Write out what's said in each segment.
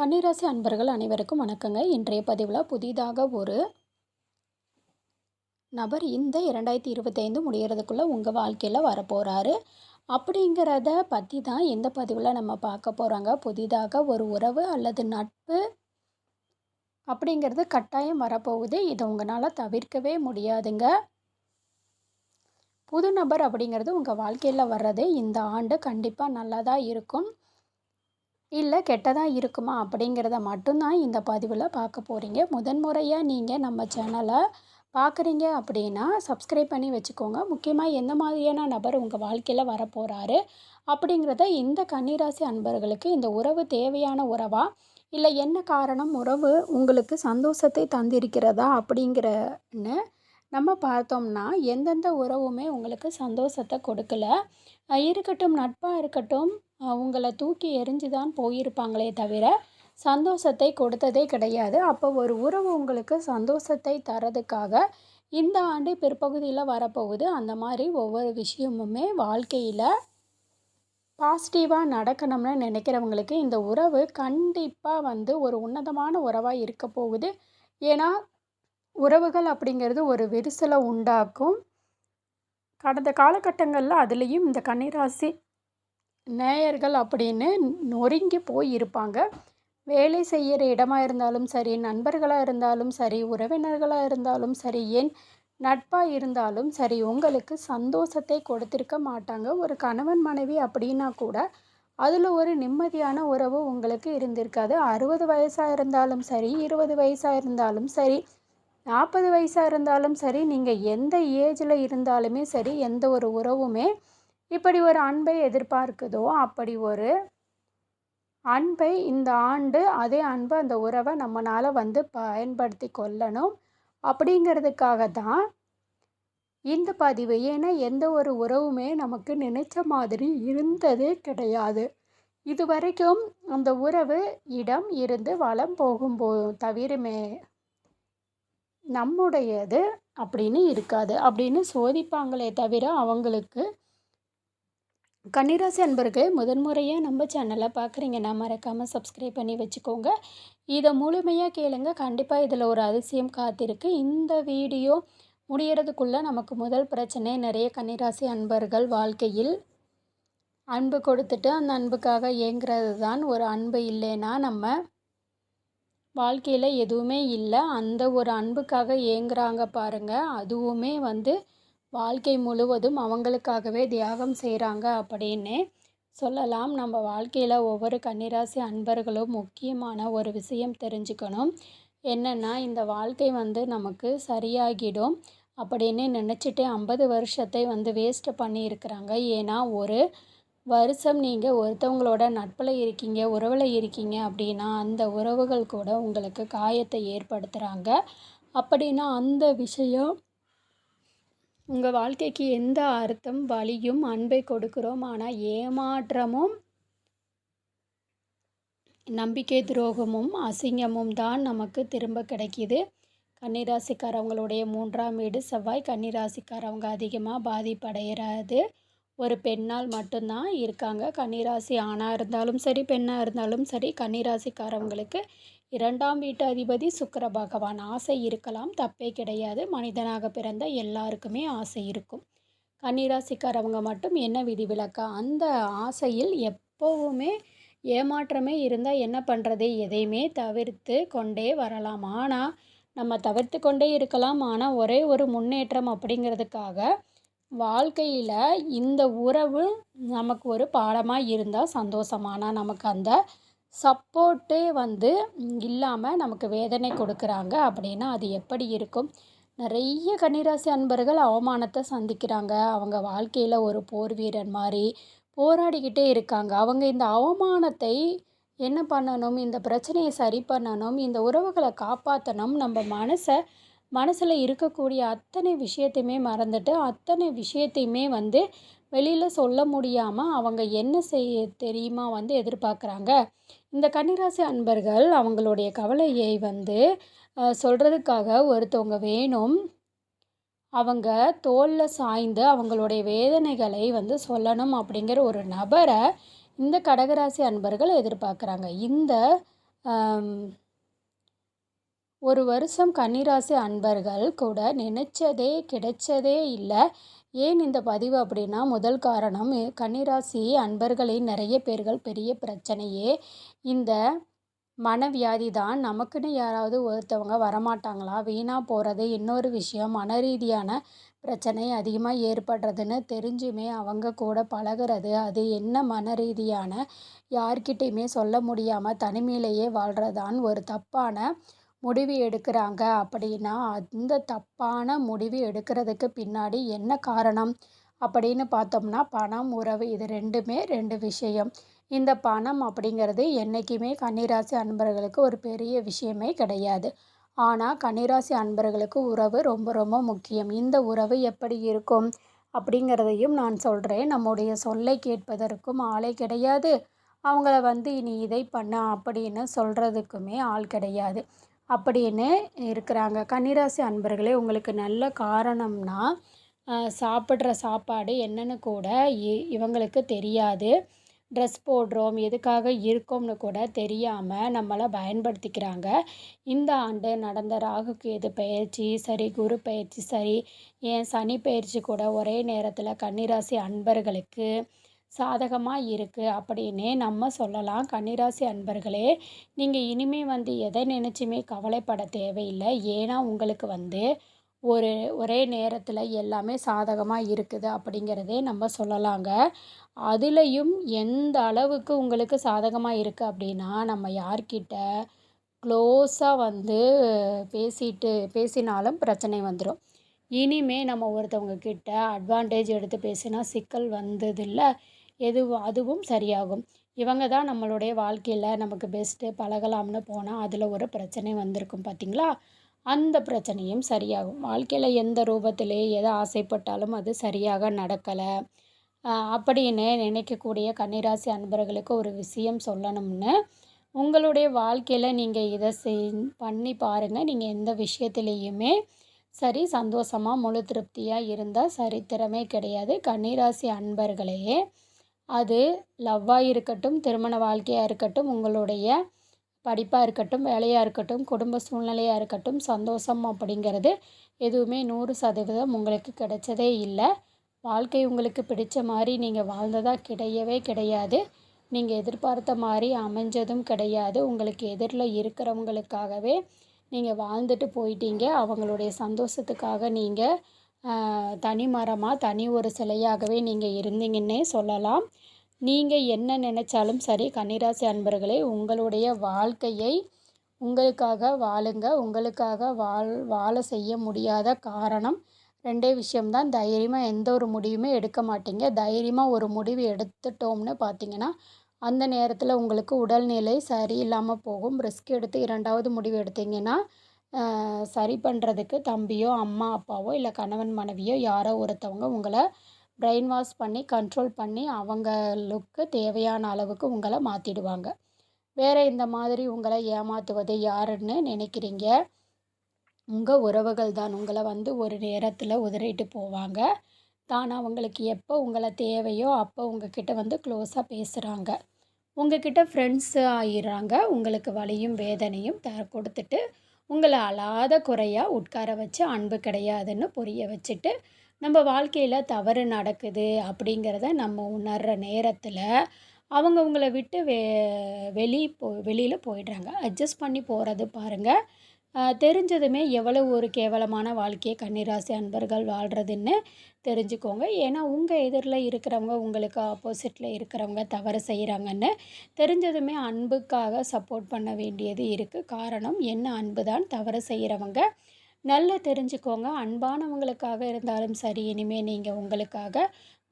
கன்னிராசி அன்பர்கள் அனைவருக்கும் வணக்கங்க. இன்றைய பதிவில் புதிதாக ஒரு நபர் இந்த இரண்டாயிரத்தி இருபத்தைந்து முடிகிறதுக்குள்ளே உங்கள் வாழ்க்கையில் வரப்போகிறாரு அப்படிங்கிறத பற்றி தான் இந்த பதிவில் நம்ம பார்க்க போகிறாங்க புதிதாக ஒரு உறவு அல்லது நட்பு அப்படிங்கிறது கட்டாயம் வரப்போகுது. இதை உங்களால் தவிர்க்கவே முடியாதுங்க. புது நபர் அப்படிங்கிறது உங்கள் வாழ்க்கையில் வர்றது இந்த ஆண்டு கண்டிப்பாக நல்லதாக இருக்கும். இல்லை கெட்டதாக இருக்குமா அப்படிங்கிறத மட்டும்தான் இந்த பதிவில் பார்க்க போகிறீங்க முதன்முறையாக நீங்கள் நம்ம சேனலை பார்க்குறீங்க அப்படின்னா சப்ஸ்கிரைப் பண்ணி வச்சுக்கோங்க. முக்கியமாக எந்த மாதிரியான நபர் உங்கள் வாழ்க்கையில் வரப்போகிறாரு அப்படிங்கிறத இந்த கன்னிராசி அன்பர்களுக்கு இந்த உறவு தேவையான உறவா? இல்லை என்ன காரணம் உறவு உங்களுக்கு சந்தோஷத்தை தந்திருக்கிறதா அப்படிங்கிறன்னு நம்ம பார்த்தோம்னா எந்தெந்த உறவுமே உங்களுக்கு சந்தோஷத்தை கொடுக்கல. இருக்கட்டும் நட்பாக இருக்கட்டும் உங்களை தூக்கி எரிஞ்சு தான் போயிருப்பாங்களே தவிர சந்தோஷத்தை கொடுத்ததே கிடையாது. அப்போ ஒரு உறவு உங்களுக்கு சந்தோஷத்தை தரதுக்காக இந்த ஆண்டு பிற்பகுதியில் வரப்போகுது. அந்த மாதிரி ஒவ்வொரு விஷயமுமே வாழ்க்கையில் பாசிட்டிவாக நடக்கணும்னு நினைக்கிறவங்களுக்கு இந்த உறவு கண்டிப்பாக வந்து ஒரு உன்னதமான உறவாக இருக்க போகுது. ஏன்னா உறவுகள் அப்படிங்கிறது ஒரு விரிசலை உண்டாக்கும். கடந்த காலகட்டங்களில் அதுலேயும் இந்த கன்னிராசி நேயர்கள் அப்படின்னு நொறுங்கி போய் இருப்பாங்க வேலை செய்கிற இடமாக இருந்தாலும் சரி நண்பர்களாக இருந்தாலும் சரி உறவினர்களாக இருந்தாலும் சரி ஏன் நட்பாக இருந்தாலும் சரி உங்களுக்கு சந்தோஷத்தை கொடுத்துருக்க மாட்டாங்க. ஒரு கணவன் மனைவி அப்படின்னா கூட அதில் ஒரு நிம்மதியான உறவு உங்களுக்கு இருந்திருக்காது. அறுபது வயசாக இருந்தாலும் சரி இருபது வயசாக இருந்தாலும் சரி நாற்பது வயசாக இருந்தாலும் சரி நீங்கள் எந்த ஏஜில் இருந்தாலுமே சரி எந்த ஒரு உறவுமே இப்படி ஒரு அன்பை எதிர்பார்க்குதோ அப்படி ஒரு அன்பை இந்த ஆண்டு அதே அன்பை அந்த உறவை நம்மளால் வந்து பயன்படுத்தி கொள்ளணும். அப்படிங்கிறதுக்காக தான் இந்த பதிவு. ஏன்னா எந்த ஒரு உறவுமே நமக்கு நினைச்ச மாதிரி இருந்ததே கிடையாது. இது வரைக்கும் அந்த உறவு இடம் இருந்து வளம் போகும்போ தவிரமே. நம்முடையது அப்படின்னு இருக்காது. அப்படின்னு சோதிப்பாங்களே தவிர அவங்களுக்கு கன்னிராசி அன்பர்களே முதன்முறையாக நம்ம சேனலை பார்க்குறீங்கன்னா மறக்காமல் சப்ஸ்கிரைப் பண்ணி வச்சுக்கோங்க. இதை முழுமையாக கேளுங்க. கண்டிப்பாக இதில் ஒரு அதிசயம் காத்திருக்கு. இந்த வீடியோ முடியறதுக்குள்ளே நமக்கு முதல் பிரச்சனை நிறைய கன்னிராசி அன்பர்கள் வாழ்க்கையில் அன்பு கொடுத்துட்டு அந்த அன்புக்காக ஏங்குறது தான் ஒரு அன்பு இல்லைன்னா நம்ம வாழ்க்கையில் எதுவுமே இல்லை. அந்த ஒரு அன்புக்காக ஏங்குறாங்க பாருங்கள் அதுவுமே வந்து வாழ்க்கை முழுவதும் அவங்களுக்காகவே தியாகம் செய்கிறாங்க அப்படின்னு சொல்லலாம். நம்ம வாழ்க்கையில் ஒவ்வொரு கன்னிராசி அன்பர்களும் முக்கியமான ஒரு விஷயம் தெரிஞ்சுக்கணும். என்னென்னா இந்த வாழ்க்கை வந்து நமக்கு சரியாகிடும் அப்படின்னு நினச்சிட்டு ஐம்பது வருஷத்தை வந்து வேஸ்ட்டு பண்ணியிருக்கிறாங்க. ஏன்னா ஒரு வருஷம் நீங்கள் ஒருத்தவங்களோட நட்பில் இருக்கீங்க உறவில் இருக்கீங்க அப்படின்னா அந்த உறவுகள் கூட உங்களுக்கு காயத்தை ஏற்படுத்துகிறாங்க அப்படின்னா அந்த விஷயம் உங்கள் வாழ்க்கைக்கு எந்த அர்த்தம் வலியும் அன்பை கொடுக்குறோம் ஆனால் ஏமாற்றமும் நம்பிக்கை துரோகமும் அசிங்கமும் தான் நமக்கு திரும்ப கிடைக்கிது. கன்னிராசிக்காரவங்களுடைய மூன்றாம் வீடு செவ்வாய். கன்னிராசிக்காரவங்க அதிகமாக பாதிப்படைகிறது ஒரு பெண்ணால் மட்டும்தான் இருக்காங்க. கன்னிராசி ஆணாக இருந்தாலும் சரி பெண்ணாக இருந்தாலும் சரி கன்னிராசிக்காரவங்களுக்கு இரண்டாம் வீட்டு அதிபதி சுக்கர பகவான். ஆசை இருக்கலாம் தப்பே கிடையாது. மனிதனாக பிறந்த எல்லாருக்குமே ஆசை இருக்கும். கன்னிராசிக்காரவங்க மட்டும் என்ன விதிவிலக்கா அந்த ஆசையில் எப்போவுமே ஏமாற்றமே இருந்தால் என்ன பண்ணுறது எதையுமே தவிர்த்து கொண்டே வரலாம். ஆனால் நம்ம தவிர்த்து கொண்டே இருக்கலாம். ஆனால் ஒரே ஒரு முன்னேற்றம் அப்படிங்கிறதுக்காக வாழ்க்கையில் இந்த உறவு நமக்கு ஒரு பாடமாக இருந்தால் சந்தோஷமானால் நமக்கு அந்த சப்போர்ட்டே வந்து இல்லாமல் நமக்கு வேதனை கொடுக்குறாங்க அப்படின்னா அது எப்படி இருக்கும்? நிறைய கன்னிராசி அன்பர்கள் அவமானத்தை சந்திக்கிறாங்க. அவங்க வாழ்க்கையில் ஒரு போர் வீரன் மாதிரி போராடிக்கிட்டே இருக்காங்க. அவங்க இந்த அவமானத்தை என்ன பண்ணணும்? இந்த பிரச்சனையை சரி பண்ணணும்? இந்த உறவுகளை காப்பாற்றணும் நம்ம மனசை மனசில் இருக்கக்கூடிய அத்தனை விஷயத்தையுமே மறந்துட்டு அத்தனை விஷயத்தையுமே வந்து வெளியில் சொல்ல முடியாமல் அவங்க என்ன செய்ய தெரியுமா வந்து எதிர்பார்க்குறாங்க. இந்த கன்னிராசி அன்பர்கள் அவங்களுடைய கவலையை வந்து சொல்கிறதுக்காக ஒருத்தவங்க வேணும். அவங்க தோளில் சாய்ந்து அவங்களுடைய வேதனைகளை வந்து சொல்லணும் அப்படிங்கிற ஒரு நபரை இந்த கடகராசி அன்பர்கள் எதிர்பார்க்குறாங்க. இந்த ஒரு வருஷம் கன்னிராசி அன்பர்கள் கூட நினச்சதே கிடைச்சதே இல்லை. ஏன் இந்த பதிவு அப்படின்னா முதல் காரணம் கன்னிராசி அன்பர்களின் நிறைய பேர்கள் பெரிய பிரச்சனையே. இந்த மனவியாதி தான் நமக்குன்னு யாராவது ஒருத்தவங்க வரமாட்டாங்களா? வீணாக போகிறது இன்னொரு விஷயம். மன ரீதியான பிரச்சனை அதிகமாக ஏற்படுறதுன்னு தெரிஞ்சுமே அவங்க கூட பழகிறது. அது என்ன மன ரீதியான? யார்கிட்டையுமே சொல்ல முடியாமல் தனிமையிலேயே வாழ்கிறதான் ஒரு தப்பான முடிவு எடுக்கிறாங்க அப்படின்னா அந்த தப்பான முடிவு எடுக்கிறதுக்கு பின்னாடி என்ன காரணம்? அப்படின்னு பார்த்தோம்னா பணம் உறவு இது ரெண்டுமே ரெண்டு விஷயம். இந்த பணம் அப்படிங்கிறது என்றைக்குமே கன்னிராசி அன்பர்களுக்கு ஒரு பெரிய விஷயமே கிடையாது. ஆனால் கன்னிராசி அன்பர்களுக்கு உறவு ரொம்ப ரொம்ப முக்கியம். இந்த உறவு எப்படி இருக்கும் அப்படிங்கிறதையும் நான் சொல்கிறேன் நம்முடைய சொல்லை கேட்பதற்கும் ஆளே கிடையாது. அவங்கள வந்து இனி இதை பண்ண அப்படின்னு சொல்கிறதுக்குமே ஆள் கிடையாது. அப்படின்னு இருக்கிறாங்க. கன்னிராசி அன்பர்களே உங்களுக்கு நல்ல காரணம்னா சாப்பிட்ற சாப்பாடு என்னென்னு கூட இவங்களுக்கு தெரியாது. ட்ரெஸ் போடுறோம் எதுக்காக இருக்கோம்னு கூட தெரியாமல் நம்மளை பயன்படுத்திக்கிறாங்க. இந்த ஆண்டு நடந்த ராகுக்கு எது பயிற்சி சரி குரு பயிற்சி சரி ஏன் சனி பயிற்சி கூட ஒரே நேரத்தில் கன்னிராசி அன்பர்களுக்கு சாதகமாக இருக்குது அப்படின்னே நம்ம சொல்லலாம். கன்னிராசி அன்பர்களே நீங்கள் இனிமே வந்து எதை நினச்சுமே கவலைப்பட தேவையில்லை. ஏன்னா உங்களுக்கு வந்து ஒரு ஒரே நேரத்தில் எல்லாமே சாதகமாக இருக்குது அப்படிங்கிறதே நம்ம சொல்லலாங்க. அதுலேயும் எந்த அளவுக்கு உங்களுக்கு சாதகமாக இருக்குது அப்படின்னா நம்ம யார்கிட்ட க்ளோஸாக வந்து பேசிட்டு பேசினாலும் பிரச்சனை வந்துடும் இனிமே நம்ம ஒருத்தவங்க கிட்ட அட்வான்டேஜ் எடுத்து பேசினா சிக்கல் வந்ததில்லை. எதுவும் அதுவும் சரியாகும். இவங்க தான் நம்மளுடைய வாழ்க்கையில் நமக்கு பெஸ்ட்டு பழகலாம்னு போனால் அதில் ஒரு பிரச்சனை வந்திருக்கும் பார்த்திங்களா அந்த பிரச்சனையும் சரியாகும். வாழ்க்கையில் எந்த ரூபத்திலே எதை ஆசைப்பட்டாலும் அது சரியாக நடக்கலை. அப்படின்னு நினைக்கக்கூடிய கன்னிராசி அன்பர்களுக்கு ஒரு விஷயம் சொல்லணும்னு உங்களுடைய வாழ்க்கையில் நீங்கள் இதை செய் பண்ணி பாருங்கள் நீங்கள் எந்த விஷயத்துலேயுமே சரி சந்தோஷமாக முழு திருப்தியாக இருந்தால் சரித்திரமே கிடையாது. கன்னிராசி அன்பர்களையே அது லவ்வாக இருக்கட்டும் திருமண வாழ்க்கையாக இருக்கட்டும் உங்களுடைய படிப்பாக இருக்கட்டும் வேலையாக இருக்கட்டும் குடும்ப சூழ்நிலையாக இருக்கட்டும் சந்தோஷம் அப்படிங்கிறது எதுவுமே நூறு சதவீதம் உங்களுக்கு கிடைச்சதே இல்லை. வாழ்க்கை உங்களுக்கு பிடித்த மாதிரி நீங்கள் வாழ்ந்ததாக கிடையவே கிடையாது. நீங்கள் எதிர்பார்த்த மாதிரி அமைஞ்சதும் கிடையாது. உங்களுக்கு எதிரில் இருக்கிறவங்களுக்காகவே நீங்கள் வாழ்ந்துட்டு போயிட்டீங்க. அவங்களுடைய சந்தோஷத்துக்காக நீங்கள் தனி மரமாக தனி ஒரு சிலையாகவே நீங்கள் இருந்தீங்கன்னே சொல்லலாம். நீங்கள் என்ன நினச்சாலும் சரி கன்னிராசி அன்பர்களே உங்களுடைய வாழ்க்கையை உங்களுக்காக வாழுங்க. உங்களுக்காக வாழ் வாழ செய்ய முடியாத காரணம் ரெண்டே விஷயம்தான். தைரியமாக எந்த ஒரு முடிவுமே எடுக்க மாட்டீங்க. தைரியமாக ஒரு முடிவு எடுத்துட்டோம்னு பார்த்தீங்கன்னா அந்த நேரத்தில் உங்களுக்கு உடல்நிலை சரியில்லாமல் போகும். ரிஸ்க் எடுத்து இரண்டாவது முடிவு எடுத்தீங்கன்னா சரி பண்ணுறதுக்கு தம்பியோ அம்மா அப்பாவோ இல்லை கணவன் மனைவியோ யாரோ ஒருத்தவங்க உங்களை பிரெயின் வாஷ் பண்ணி கண்ட்ரோல் பண்ணி அவங்களுக்கு தேவையான அளவுக்கு உங்களை மாற்றிடுவாங்க வேறு இந்த மாதிரி உங்களை ஏமாற்றுவது யாருன்னு நினைக்கிறீங்க? உங்கள் உறவுகள் தான் உங்களை வந்து ஒரு நேரத்தில் உதறிட்டு போவாங்க. தான் அவங்களுக்கு எப்போ உங்களை தேவையோ அப்போ உங்ககிட்ட வந்து க்ளோஸாக பேசுகிறாங்க உங்ககிட்ட ஃப்ரெண்ட்ஸு ஆயிடுறாங்க. உங்களுக்கு வலியும் வேதனையும் த கொடுத்துட்டு உங்களை அழாத குறையாக உட்கார வச்சு அன்பு கிடையாதுன்னு புரிய வச்சுட்டு நம்ம வாழ்க்கையில் தவறு நடக்குது அப்படிங்கிறத நம்ம உணர்கிற நேரத்தில் அவங்க உங்களை விட்டு வெ வெளியே போ வெளியில் போயிடுறாங்க. அட்ஜஸ்ட் பண்ணி போகிறது பாருங்கள் தெரிஞ்சதுமே எவ்வளோ ஒரு கேவலமான வாழ்க்கையை கன்னிராசி அன்பர்கள் வாழ்கிறதுன்னு தெரிஞ்சுக்கோங்க. ஏன்னா உங்கள் எதிரில் இருக்கிறவங்க உங்களுக்கு ஆப்போசிட்டில் இருக்கிறவங்க தவறு செய்கிறாங்கன்னு தெரிஞ்சதுமே அன்புக்காக சப்போர்ட் பண்ண வேண்டியது இருக்குது காரணம் என்ன அன்பு தான்? தவறு செய்கிறவங்க நல்லா தெரிஞ்சுக்கோங்க. அன்பானவங்களுக்காக இருந்தாலும் சரி இனிமேல் நீங்கள் உங்களுக்காக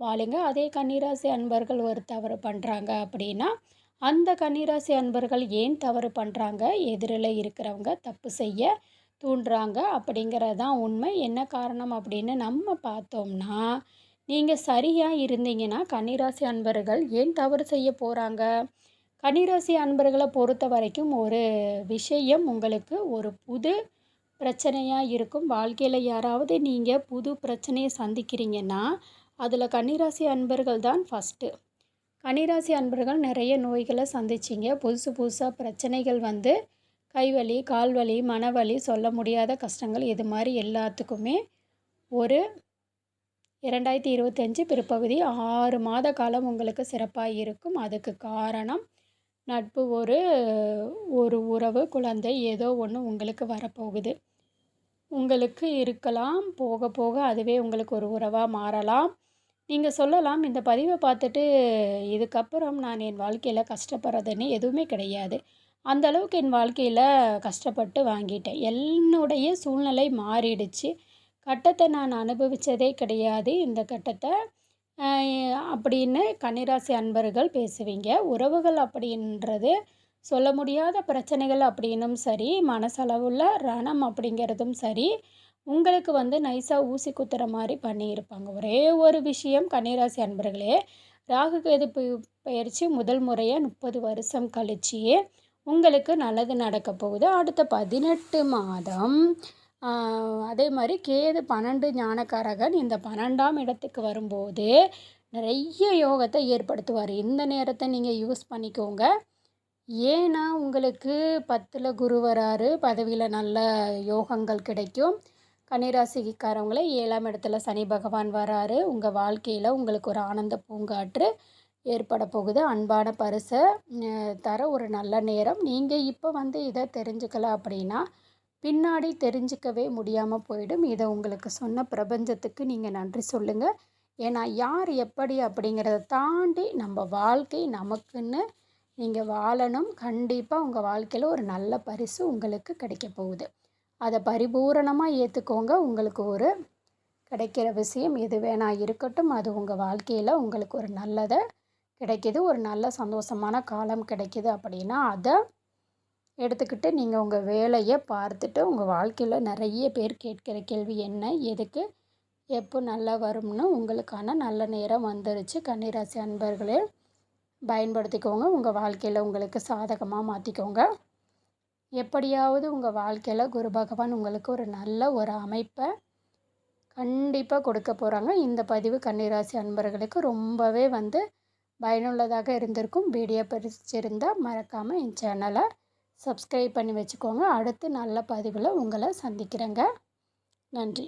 வாழுங்க. அதே கன்னிராசி அன்பர்கள் ஒரு தவறு பண்ணுறாங்க அப்படின்னா அந்த கன்னிராசி அன்பர்கள் ஏன் தவறு பண்ணுறாங்க எதிரில் இருக்கிறவங்க தப்பு செய்ய தூண்டுறாங்க அப்படிங்கிறது தான் உண்மை. என்ன காரணம் அப்படின்னு நம்ம பார்த்தோம்னா நீங்கள் சரியாக இருந்தீங்கன்னா கன்னிராசி அன்பர்கள் ஏன் தவறு செய்ய போகிறாங்க கன்னிராசி அன்பர்களை பொறுத்த வரைக்கும் ஒரு விஷயம் உங்களுக்கு ஒரு புது பிரச்சனையாக இருக்கும். வாழ்க்கையில் யாராவது நீங்கள் புது பிரச்சனையை சந்திக்கிறீங்கன்னா அதில் கன்னிராசி அன்பர்கள் தான் ஃபஸ்ட்டு கன்னிராசி அன்பர்கள் நிறைய நோய்களை சந்திச்சிங்க. புதுசு புதுசாக பிரச்சனைகள் வந்து கைவலி கால்வலி மனவலி சொல்ல முடியாத கஷ்டங்கள் இது மாதிரி எல்லாத்துக்குமே ஒரு இரண்டாயிரத்தி இருபத்தஞ்சி பிற்பகுதி ஆறு மாத காலம் உங்களுக்கு சிறப்பாக இருக்கும். அதுக்கு காரணம் நட்பு ஒரு ஒரு உறவு குழந்தை ஏதோ ஒன்று உங்களுக்கு வரப்போகுது. உங்களுக்கு இருக்கலாம் போக போக அதுவே உங்களுக்கு ஒரு உறவாக மாறலாம். நீங்கள் சொல்லலாம். இந்த பதிவை பார்த்துட்டு இதுக்கப்புறம் நான் என் வாழ்க்கையில் கஷ்டப்படுறதுன்னு எதுவுமே கிடையாது. அந்த அளவுக்கு என் வாழ்க்கையில் கஷ்டப்பட்டு வாங்கிட்டேன். என்னுடைய சூழ்நிலை மாறிடுச்சு. கட்டத்தை நான் அனுபவித்ததே கிடையாது. இந்த கட்டத்தை அப்படின்னு கன்னிராசி அன்பர்கள் பேசுவீங்க. உறவுகள் அப்படின்றது சொல்ல முடியாத பிரச்சனைகள் அப்படின்னும் சரி மனசளவுள்ள ரணம் அப்படிங்கிறதும் சரி உங்களுக்கு வந்து நைஸாக ஊசி குத்துற மாதிரி பண்ணியிருப்பாங்க. ஒரே ஒரு விஷயம் கன்னிராசி அன்பர்களே ராகு கேது பயிற்சி முதல் முறையாக முப்பது வருஷம் கழிச்சு உங்களுக்கு நல்லது நடக்க போகுது. அடுத்த பதினெட்டு மாதம் அதே மாதிரி கேது பன்னெண்டு ஞானக்காரகன் இந்த பன்னெண்டாம் இடத்துக்கு வரும்போது நிறைய யோகத்தை ஏற்படுத்துவார். இந்த நேரத்தை நீங்கள் யூஸ் பண்ணிக்கோங்க. ஏன்னா உங்களுக்கு பத்தில் குரு வராரு பதவியில் நல்ல யோகங்கள் கிடைக்கும். கன்னிராசிக்காரவங்களே ஏழாம் இடத்துல சனி பகவான் வராரு. உங்கள் வாழ்க்கையில் உங்களுக்கு ஒரு ஆனந்த பூங்காற்று ஏற்பட போகுது. அன்பான பரிசை தர ஒரு நல்ல நேரம். நீங்கள் இப்போ வந்து இதை தெரிஞ்சுக்கல அப்படின்னா பின்னாடி தெரிஞ்சிக்கவே முடியாமல் போயிடும். இதை உங்களுக்கு சொன்ன பிரபஞ்சத்துக்கு நீங்கள் நன்றி சொல்லுங்கள் ஏன்னா யார் எப்படி அப்படிங்கிறத தாண்டி நம்ம வாழ்க்கை நமக்குன்னு நீங்கள் வாழணும். கண்டிப்பாக உங்கள் வாழ்க்கையில் ஒரு நல்ல பரிசு உங்களுக்கு கிடைக்க போகுது. அதை பரிபூரணமாக ஏற்றுக்கோங்க உங்களுக்கு ஒரு கிடைக்கிற விஷயம் எது வேணா இருக்கட்டும் அது உங்கள் வாழ்க்கையில் உங்களுக்கு ஒரு நல்லதை கிடைக்கிது. ஒரு நல்ல சந்தோஷமான காலம் கிடைக்கிது அப்படின்னா அதை எடுத்துக்கிட்டு நீங்கள் உங்கள் வேலையை பார்த்துட்டு உங்கள் வாழ்க்கையில் நிறைய பேர் கேட்கிற கேள்வி என்ன எதுக்கு எப்போ நல்லா வரும்னு உங்களுக்கான நல்ல நேரம் வந்துருச்சு. கன்னிராசி அன்பர்களே பயன்படுத்திக்கோங்க. உங்கள் வாழ்க்கையில் உங்களுக்கு சாதகமாக மாற்றிக்கோங்க எப்படியாவது உங்கள் வாழ்க்கையில் குரு பகவான் உங்களுக்கு ஒரு நல்ல ஒரு அமைப்பை கண்டிப்பாக கொடுக்க போகிறாங்க இந்த பதிவு கன்னிராசி அன்பர்களுக்கு ரொம்பவே வந்து பயனுள்ளதாக இருந்திருக்கும். வீடியோ பிடிச்சிருந்தால் மறக்காமல் என் சேனலை சப்ஸ்கிரைப் பண்ணி வச்சுக்கோங்க. அடுத்து நல்ல பதிவில் உங்களை சந்திக்கிறேங்க. நன்றி.